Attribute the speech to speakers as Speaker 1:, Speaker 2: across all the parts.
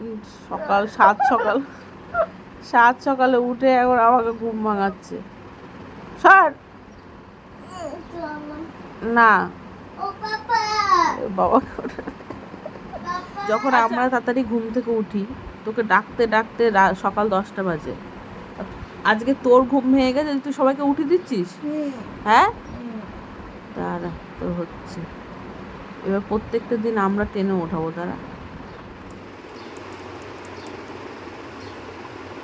Speaker 1: উম, সকাল সাত সকাল। সাত সকালে উঠে এখন আমাকে ঘুম ভাঙাচ্ছে। সর! না। বাবা যখন আমরা তাড়াতাড়ি ঘুম থেকে উঠি তোকে ডাকতে ডাকতে সকাল দশটা বাজে। আজকে তোর ঘুম ভেঙে গেছে তুই সবাইকে উঠে দিচ্ছিস? হ্যাঁ? তারা তো হচ্ছে। এবার প্রত্যেকটা দিন আমরা টেনে ওঠাবো তারা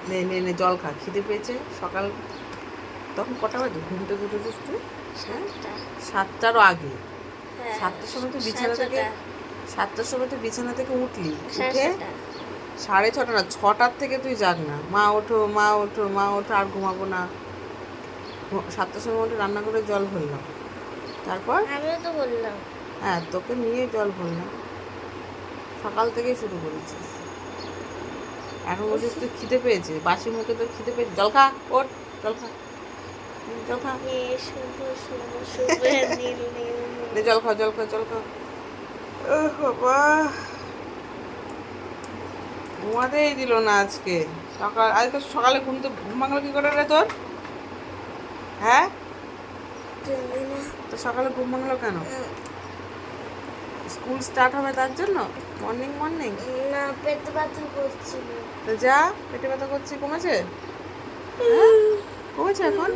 Speaker 1: নে নে নে জল খা খিদে পেয়েছে। সকাল তখন কটা বাজে? ঘুম থেকে উঠেছিস তুই? হ্যাঁ সাতটারও আগে। সাতটার সময় তো বিছানা থেকে সাতটার সময় তো বিছানা থেকে উঠলি। উঠে সাড়ে ছটা না ছটার থেকে তুই জাগ না। মা ওঠো মা ওঠো মা ওঠো আর ঘুমাবো না। সাতটার সময় উঠে রান্না করে জল ভরলাম। তারপর?
Speaker 2: আমিও তো বললাম।
Speaker 1: হ্যাঁ তোকে নিয়ে জল ভরলাম। সকাল থেকেই শুরু করেছিস। এখন বলছিস তুই খিদে পেয়েছে বাসি মুখে তো খিদে পেয়েছে। জল খা ওঠ জল খা। জল খা। জল খাও জল খাও জল ও বাবা। ঘুমাতেই দিল না আজকে। সকাল আজকে সকালে ঘুম তো ঘুম ভাঙলো কি করে রে তোর? হ্যাঁ? তো সকালে ঘুম ভাঙলো কেন? স্কুল স্টার্ট হবে তার জন্য? মর্নিং মর্নিং
Speaker 2: পেট ব্যথা করছিল।
Speaker 1: তো যা পেটে ব্যথা করছে কমেছে? কমেছে এখন?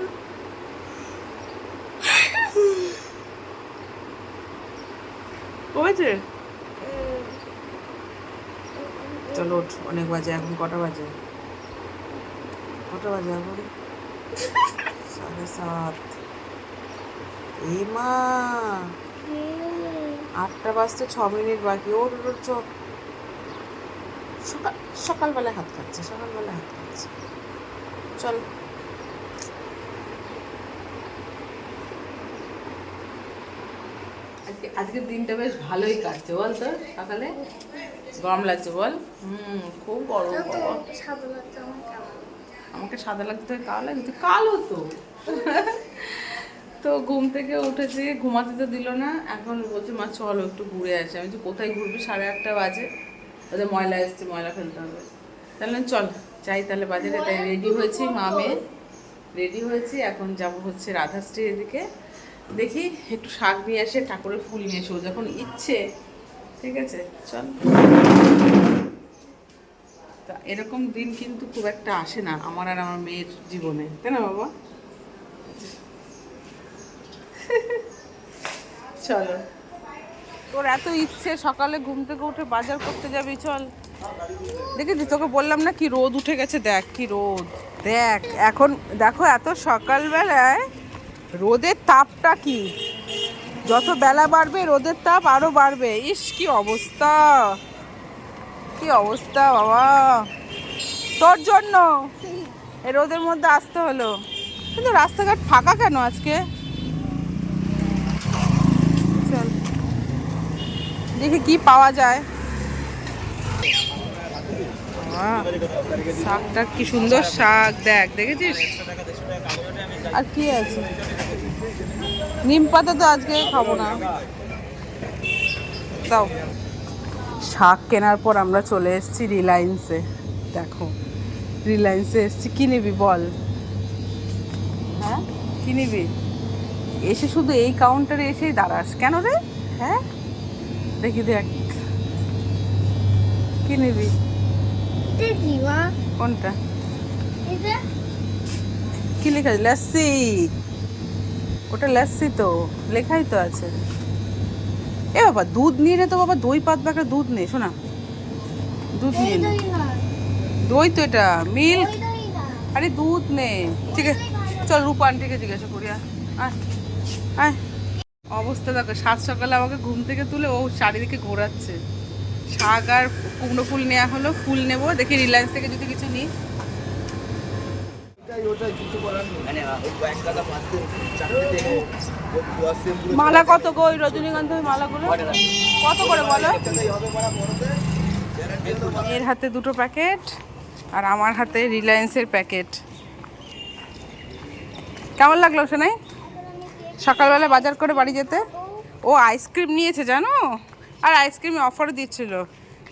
Speaker 1: কমেছে? চলো ওঠ অনেক বাজে এখন কটা বাজে? কটা বাজে এখন? সাড়ে সাত। এই মা আটটা বাজতে ছ মিনিট বাকি ওর ওর চ সকাল সকালবেলায় হাত খাচ্ছে সকালবেলায় হাত খাচ্ছে চল। আজকে আজকের দিনটা বেশ ভালোই কাটছে বল তো সকালে? গরম লাগছে বল? হুম খুব গরম আমাকে সাদা লাগতে হয় কালো লাগছে। কালো তো। তো ঘুম থেকে উঠেছি ঘুমাতে তো দিল না এখন বলছে মা চলো একটু ঘুরে আসি। আমি বলছি, কোথায় ঘুরবি? সাড়ে আটটা বাজে। ওদের ময়লা এসছে, ময়লা ফেলতে হবে। তাহলে চল, যাই তাহলে বাজারে। তাই রেডি হয়েছি মা মেয়ে। রেডি হয়েছি, এখন যাব হচ্ছে রাধাশ্রীর এদিকে। দেখি একটু শাক নিয়ে আসে ঠাকুরের ফুল নিয়ে এসে যখন ইচ্ছে, ঠিক আছে, চল। তা এরকম দিন কিন্তু খুব একটা আসে না, আমার আর আমার মেয়ের জীবনে। তাই না বাবা? চলো। তোর এত ইচ্ছে সকালে ঘুম থেকে উঠে বাজার করতে যাবি, চল। দেখেছি তোকে বললাম না কি রোদ উঠে গেছে? দেখ কি রোদ। দেখ, এখন দেখো এত সকালবেলায় রোদের তাপটা কি? যত বেলা বাড়বে, রোদের তাপ আরও বাড়বে। ইস, কি অবস্থা। কি অবস্থা, বাবা। তোর জন্য। রোদের মধ্যে আসতে হলো। কিন্তু রাস্তাঘাট ফাঁকা কেন আজকে চল দেখি কি পাওয়া যায়। শাকটা কি সুন্দর শাক, দেখ, দেখেছিস? আর কি আছে? নিম পাতা তো আজকে খাব না। দাও। শাক কেনার পর আমরা চলে এসেছি রিলায়েন্সে। দেখো, রিলায়েন্সে এসেছি। কি নিবি বল? হ্যাঁ? কি নিবি? এসে শুধু এই কাউন্টারে এসেই দাঁড়াস। কেন রে? হ্যাঁ? দেখি দেখ। কি নিবি?
Speaker 2: মা?
Speaker 1: কোনটা?
Speaker 2: এটা?
Speaker 1: কি লেখা আছে লাস্সি ওটা লাস্সি তো লেখাই তো আছে। এ বাবা দুধ নিয়ে নে তো বাবা দই পাতবে একটা দুধ নেই শোনা। দুধ নিয়ে নে।
Speaker 2: দই
Speaker 1: তো এটা মিল্ক।
Speaker 2: না।
Speaker 1: আরে দুধ নে। ঠিক আছে চল রূপা আন্টিকে জিজ্ঞাসা করি আয় আয়। অবস্থা দেখো সাত সকালে আমাকে ঘুম থেকে তুলে ও চারিদিকে ঘোরাচ্ছে। শাক আর কুমড়ো ফুল নেওয়া হলো ফুল নেব। দেখি রিলায়েন্স থেকে যদি কিছু নিই। মালা কত গো ওই রজনীগন্ধার মালাগুলো? কত করে বলো? এর হাতে দুটো প্যাকেট আর আমার হাতে রিলায়েন্সের প্যাকেট। কেমন লাগল শোনাই সকালবেলা বাজার করে বাড়ি যেতে। ও আইসক্রিম নিয়েছে, জানো? আর আইসক্রিমে অফার দিচ্ছিল।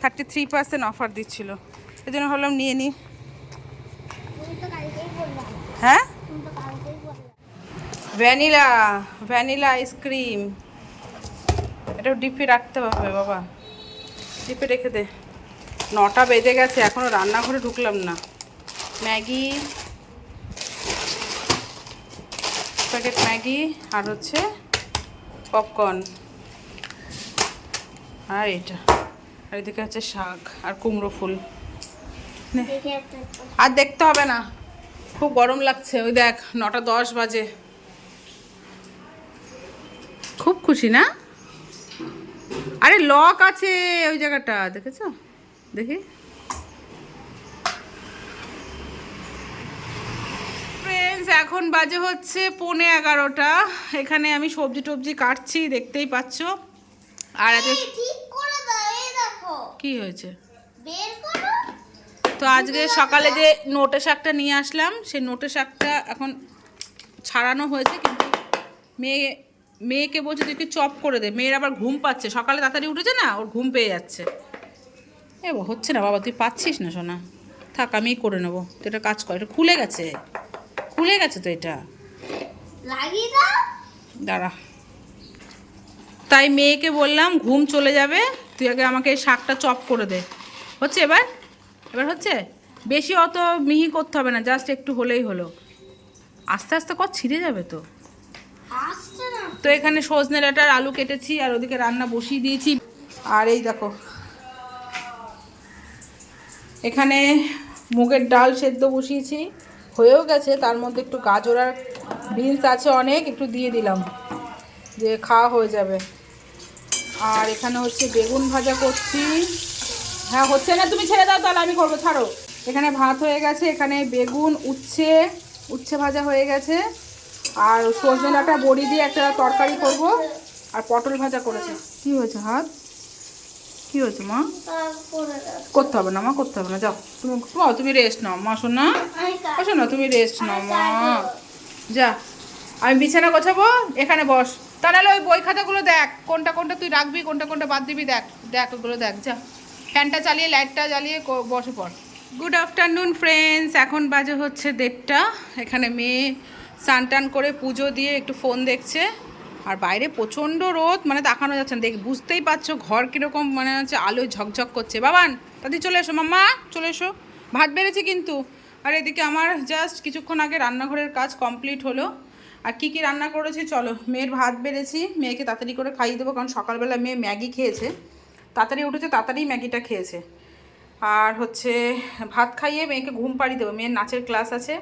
Speaker 1: থার্টি থ্রি পার্সেন্ট অফার দিচ্ছিল। এই জন্য ভাবলাম নিয়ে
Speaker 2: বললাম
Speaker 1: হ্যাঁ? Vanilla vanilla ice cream. এটা ডিপে রাখতে হবে, বাবা। ডিপে রেখে দে। নটা বেজে গেছে এখনও রান্নাঘরে ঢুকলাম না। ম্যাগি প্যাকেট ম্যাগি আর হচ্ছে পপকর্ন আর এটা আর এদিকে হচ্ছে শাক আর কুমড়ো ফুল। আর দেখতে হবে না। খুব গরম লাগছে। ওই দেখ, নটা দশ বাজে। খুব খুশি না? আরে লক আছে ওই জায়গাটা, দেখেছ? দেখি। ফ্রেন্ডস এখন বাজে হচ্ছে পৌনে এগারোটা। এখানে আমি সবজি টবজি কাটছি দেখতেই পাচ্ছ। আর আজকে কি হয়েছে? তো আজকে সকালে যে নোটে শাকটা নিয়ে আসলাম সেই নোটে শাকটা এখন ছাড়ানো হয়েছে কিন্তু মেয়ে মেয়েকে বলছে তুই চপ করে দে? মেয়ের আবার ঘুম পাচ্ছে। সকালে তাড়াতাড়ি উঠেছে না ওর ঘুম পেয়ে যাচ্ছে। এ হচ্ছে না বাবা তুই পাচ্ছিস না সোনা। থাক আমিই করে নেব। তুই এটা কাজ কর এটা খুলে গেছে। খুলে গেছে তো এটা? দাঁড়া। তাই মেয়েকে বললাম ঘুম চলে যাবে তুই আগে আমাকে শাকটা চপ করে দে। হচ্ছে এবার? এবার হচ্ছে? বেশি অত মিহি করতে হবে না জাস্ট একটু হলেই হলো। আস্তে আস্তে কর ছিঁড়ে যাবে তো। তো এখানে সজনে ডাঁটার আলু কেটেছি আর ওদিকে রান্না বসিয়ে দিয়েছি। আর এই দেখো এখানে মুগের ডাল সেদ্ধ বসিয়েছি। হয়েও গেছে, তার মধ্যে একটু গাজর আর বিনস আছে অনেক, একটু দিয়ে দিলাম, যে খাওয়া হয়ে যাবে। আর এখানে হচ্ছে বেগুন ভাজা করছি। হ্যাঁ হচ্ছে না, তুমি ছেড়ে দাও তাহলে, আমি করব, ছাড়ো। এখানে ভাত হয়ে গেছে, এখানে বেগুন, উচ্ছে উচ্ছে ভাজা হয়ে গেছে। আর সজনে ডাঁটা বড়ি দিয়ে একটা তরকারি করব, আর পটল ভাজা করেছে। কি হয়েছে, হাত? কি হয়েছে মা? করতে হবে না মা করতে হবে না যাও। তুমি মা তুমি রেস্ট নাও মা শোনা। ও তুমি রেস্ট নাও মা। যা আমি বিছানা গোছাবো এখানে বস। তা নাহলে ওই বই খাতাগুলো দেখ কোনটা কোনটা তুই রাখবি কোনটা কোনটা বাদ দিবি দেখ দেখ ওগুলো দেখ যা। ফ্যানটা চালিয়ে লাইটটা জ্বালিয়ে বসে পড়। গুড আফটারনুন ফ্রেন্ডস এখন বাজে হচ্ছে দেড়টা। এখানে মেয়ে স্নান টান করে পুজো দিয়ে একটু ফোন দেখছে। আর বাইরে প্রচণ্ড রোদ মানে তাকানো যাচ্ছে না। দেখ, বুঝতেই পারছ, ঘর কীরকম মানে হচ্ছে আলোয় ঝকঝক করছে। বাবান তাদের চলে এসো, মাম্মা, চলে এসো। ভাত বেড়েছে কিন্তু। আর এদিকে আমার জাস্ট কিছুক্ষণ আগে রান্নাঘরের কাজ কমপ্লিট হলো। আর কী কী রান্না করেছি, চলো। মেয়ের ভাত বেড়েছি, মেয়েকে তাড়াতাড়ি করে খাইয়ে দেবো, কারণ সকালবেলা মেয়ে ম্যাগি খেয়েছে। তাড়াতাড়ি উঠেছে তাড়াতাড়ি ম্যাগিটা খেয়েছে। আর হচ্ছে ভাত খাইয়ে মেয়েকে ঘুম পাড়িয়ে দেবো। মেয়ের নাচের ক্লাস আছে।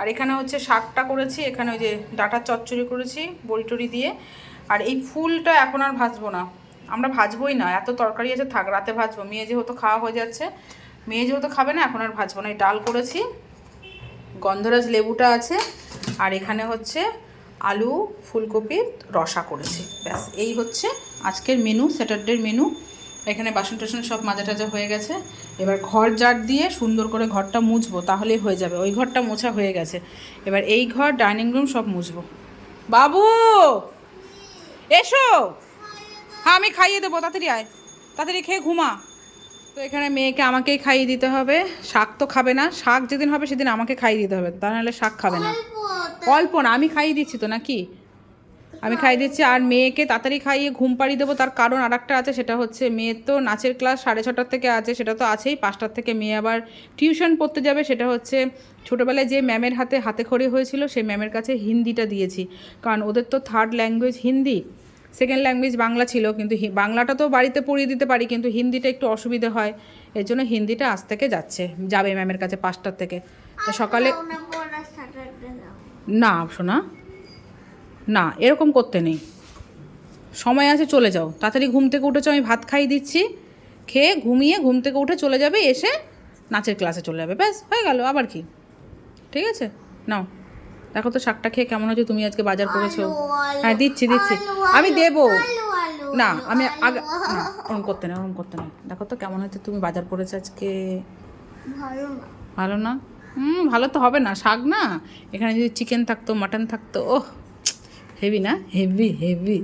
Speaker 1: আর এখানে হচ্ছে শাকটা করেছি, এখানে ওই যে ডাটার চচ্চড়ি করেছি বড়ি দিয়ে। আর এই ফুলটা এখন আর ভাজবো না। আমরা ভাজবোই না, এত তরকারি আছে, থাক, রাতে ভাজবো। মেয়ে যেহেতু খাওয়া হয়ে যাচ্ছে, মেয়ে যেহেতু খাবে না, এখন আর ভাজবো না। এই ডাল করেছি, গন্ধরাজ লেবুটা আছে, আর এখানে হচ্ছে আলু ফুলকপির রসা করেছি। ব্যাস, এই হচ্ছে আজকের মেনু স্যাটারডের মেনু এখানে বাসন টাসন সব মাজা টাজা হয়ে গেছে। এবার ঘর জাট দিয়ে সুন্দর করে ঘরটা মুছবো তাহলেই হয়ে যাবে। ওই ঘরটা মোছা হয়ে গেছে। এবার এই ঘর ডাইনিং রুম সব মুছবো। বাবু! এসো! হ্যাঁ আমি খাইয়ে দেবো তাড়াতাড়ি আয়। তাড়াতাড়ি খেয়ে ঘুমা। তো এখানে মেয়েকে আমাকেই খাইয়ে দিতে হবে। শাক তো খাবে না। শাক যেদিন হবে সেদিন আমাকে খাইয়ে দিতে হবে। তা নাহলে শাক খাবে না।
Speaker 2: অল্প,
Speaker 1: অল্প না আমি খাইয়ে দিচ্ছি তো নাকি? আমি খাইয়ে দিচ্ছি আর মেয়েকে তাড়াতাড়ি খাইয়ে ঘুম পাড়িয়ে দেবো। তার কারণ আর একটা আছে সেটা হচ্ছে মেয়ের তো নাচের ক্লাস সাড়ে ছটার থেকে আছে সেটা তো আছেই। পাঁচটার থেকে মেয়ে আবার টিউশন পড়তে যাবে সেটা হচ্ছে ছোটোবেলায় যে ম্যামের হাতে হাতে খড়ি হয়েছিল সেই ম্যামের কাছে হিন্দিটা দিয়েছি। কারণ ওদের তো third language Hindi second language Bangla ছিল কিন্তু বাংলাটা তো বাড়িতে পড়িয়ে দিতে পারি কিন্তু হিন্দিটা একটু অসুবিধে হয়। এর জন্য হিন্দিটা আজ থেকে যাচ্ছে যাবে ম্যামের কাছে পাঁচটার থেকে। তো সকালে
Speaker 2: না
Speaker 1: শোনা। না এরকম করতে নেই। সময় আছে চলে যাও। তাড়াতাড়ি ঘুম থেকে উঠেছো আমি ভাত খাইয়ে দিচ্ছি। খেয়ে ঘুমিয়ে ঘুম থেকে উঠে চলে যাবে এসে নাচের ক্লাসে চলে যাবে। ব্যাস হয়ে গেল আবার কি? ঠিক আছে? নাও। দেখো তো শাকটা খেয়ে কেমন হচ্ছে তুমি আজকে বাজার করেছ। হ্যাঁ দিচ্ছি দিচ্ছি। আমি দেবো। না আমি আগে না ওরম করতে নেই ওরম করতে নেই। দেখো তো কেমন হচ্ছে তুমি বাজার করেছ আজকে।
Speaker 2: ভালো না।
Speaker 1: ভালো না? হুম ভালো তো হবে না শাক না? এখানে যদি চিকেন থাকতো মাটন থাকতো ওহ। হেভি না হেভি হেভি